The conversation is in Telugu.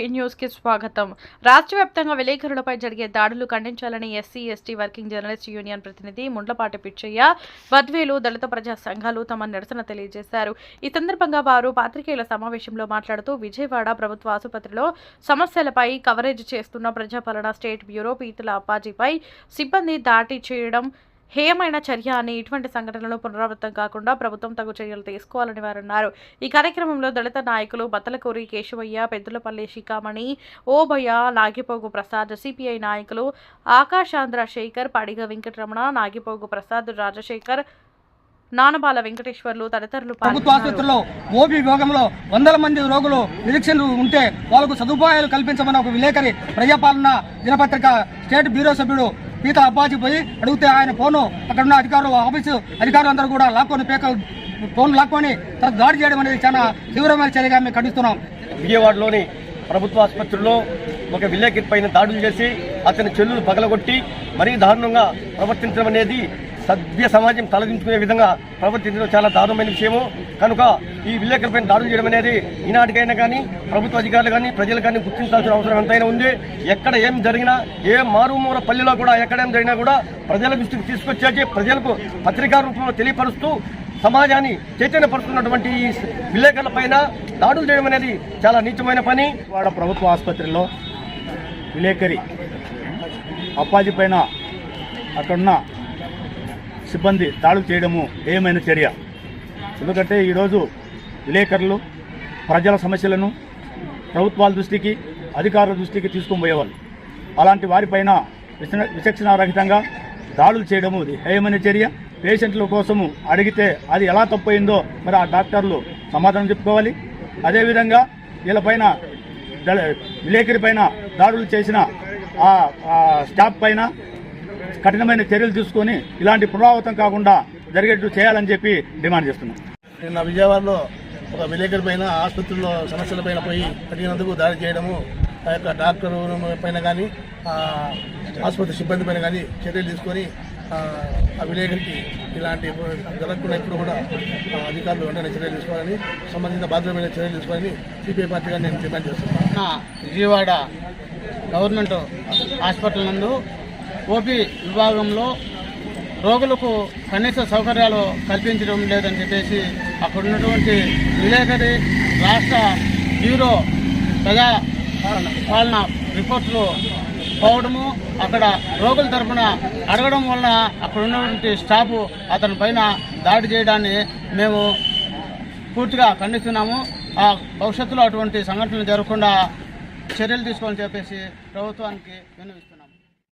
న్యూస్కి న్యూస్కి స్వాగతం. రాష్ట్ర వ్యాప్తంగా విలేకరులపై జరిగే దాడులు ఖండించాలని SC ST working journalist union ప్రతినిధి ముండ్లపాటి పిచ్చయ్య వద్వేలు దళిత ప్రజా సంఘాలు తమ నిరసన తెలియజేశారు. ఈ సందర్భంగా వారు పాత్రికేయుల సమావేశంలో మాట్లాడుతూ విజయవాడ ప్రభుత్వ ఆసుపత్రిలో సమస్యలపై కవరేజ్ చేస్తున్న ప్రజాపాలన స్టేట్ బ్యూరో పీతుల అప్పాజీపై సిబ్బంది దాటి చేయడం హేయమైన చర్య అని ఇటువంటి సంఘటనలు పునరావృతం కాకుండా ప్రభుత్వం తగు చర్యలు తీసుకోవాలని వారు అన్నారు. ఈ కార్యక్రమంలో దళిత నాయకులు బత్తలకూరి కేశవయ్య పెద్దులపల్లి శిఖామణి ఓభయ నాగిపోగు ప్రసాద్ సిపిఐ నాయకులు ఆకాశాంధ్ర శేఖర్ పడిగ వెంకటరమణ నాగిపోగు ప్రసాద్ రాజశేఖర్ నానబాల వెంకటేశ్వర్లు తదితరులు ప్రభుత్వ ఆసుపత్రుల్లో ఓపీ విభాగంలో వందల మంది రోగులు నిరీక్షణలు ఉంటే వాళ్ళకు సదుపాయాలు కల్పించమని ఒక విలేకరి ప్రజాపాలన దినపత్రిక స్టేట్ బ్యూరో సభ్యుడు పీత అబ్బాజీ పోయి అడిగితే ఆయన ఫోను అక్కడ ఉన్న అధికారులు ఆఫీసు అధికారులు అందరూ కూడా లాక్కొని పేకలు ఫోన్ లాక్కొని తర్వాత దాడి చేయడం అనేది చాలా తీవ్రమైన చర్యగా మేము ఖండిస్తున్నాం. విజయవాడలోని ప్రభుత్వ ఆసుపత్రిలో ఒక విలేకరి పైన దాడులు చేసి అతని చెల్లులు పగలగొట్టి మరీ దారుణంగా ప్రవర్తించడం అనేది సభ్య సమాజం తలదించుకునే విధంగా ప్రవర్తించడం చాలా దారుణమైన విషయము. కనుక ఈ విలేకరులపై దాడులు చేయడం అనేది ఈనాటికైనా కానీ ప్రభుత్వ అధికారులు కానీ ప్రజలు కానీ గుర్తించాల్సిన అవసరం ఎంతైనా ఉంది. ఎక్కడ ఏం జరిగినా ఏ మారుమూల పల్లెలో కూడా ఎక్కడ ఏం జరిగినా కూడా ప్రజల దృష్టికి తీసుకొచ్చేసి ప్రజలకు పత్రికా రూపంలో తెలియపరుస్తూ సమాజాన్ని చైతన్యపరుస్తున్నటువంటి ఈ విలేకరుల పైన దాడులు చేయడం అనేది చాలా నీచమైన పని. వాడ ప్రభుత్వ ఆసుపత్రిలో విలేకరి అప్పాజీ పైన అక్కడున్న సిబ్బంది దాడులు చేయడము ఏమైన చర్య? ఎందుకంటే ఈరోజు విలేకరులు ప్రజల సమస్యలను ప్రభుత్వాల దృష్టికి అధికారుల దృష్టికి తీసుకొని పోయేవాళ్ళు. అలాంటి వారిపైన విచక్షణారహితంగా దాడులు చేయడము హేయమైన చర్య. పేషెంట్ల కోసము అడిగితే అది ఎలా తప్పయిందో మరి ఆ డాక్టర్లు సమాధానం చెప్పుకోవాలి. అదేవిధంగా వీళ్ళపైన విలేకరి పైన దాడులు చేసిన ఆ ఆ స్టాఫ్ పైన కఠినమైన చర్యలు తీసుకొని ఇలాంటి పునరావృతం కాకుండా జరిగేట్టు చేయాలని చెప్పి డిమాండ్ చేస్తున్నాం. నిన్న విజయవాడలో ఒక విలేకరి పైన ఆసుపత్రిలో సమస్యల పైన పోయి అడిగినందుకు దాడి చేయడము ఆ యొక్క డాక్టర్ పైన కానీ ఆసుపత్రి సిబ్బంది పైన కానీ చర్యలు తీసుకొని ఆ, విలేకరికి ఇలాంటి జరగకుండా ఇప్పుడు కూడా అధికారులు వెంటనే చర్యలు తీసుకోవాలని సంబంధిత బాధ్యతమైన చర్యలు తీసుకోవాలని సిపిఐ పార్టీగా నేను డిమాండ్ చేస్తున్నాను. విజయవాడ గవర్నమెంట్ హాస్పిటల్ నందు ఓపీ విభాగంలో రోగులకు కనీస సౌకర్యాలు కల్పించడం లేదని చెప్పేసి అక్కడ ఉన్నటువంటి విలేకరి రాష్ట్ర బ్యూరో ప్రజా పాలన రిపోర్టులు పోవడము అక్కడ రోగుల తరపున అడగడం వలన అక్కడ ఉన్నటువంటి స్టాఫ్ అతని పైన దాడి చేయడాన్ని మేము పూర్తిగా ఖండిస్తున్నాము. ఆ భవిష్యత్తులో అటువంటి సంఘటనలు జరగకుండా చర్యలు తీసుకోవాలని చెప్పేసి ప్రభుత్వానికి విన్నవిస్తున్నాం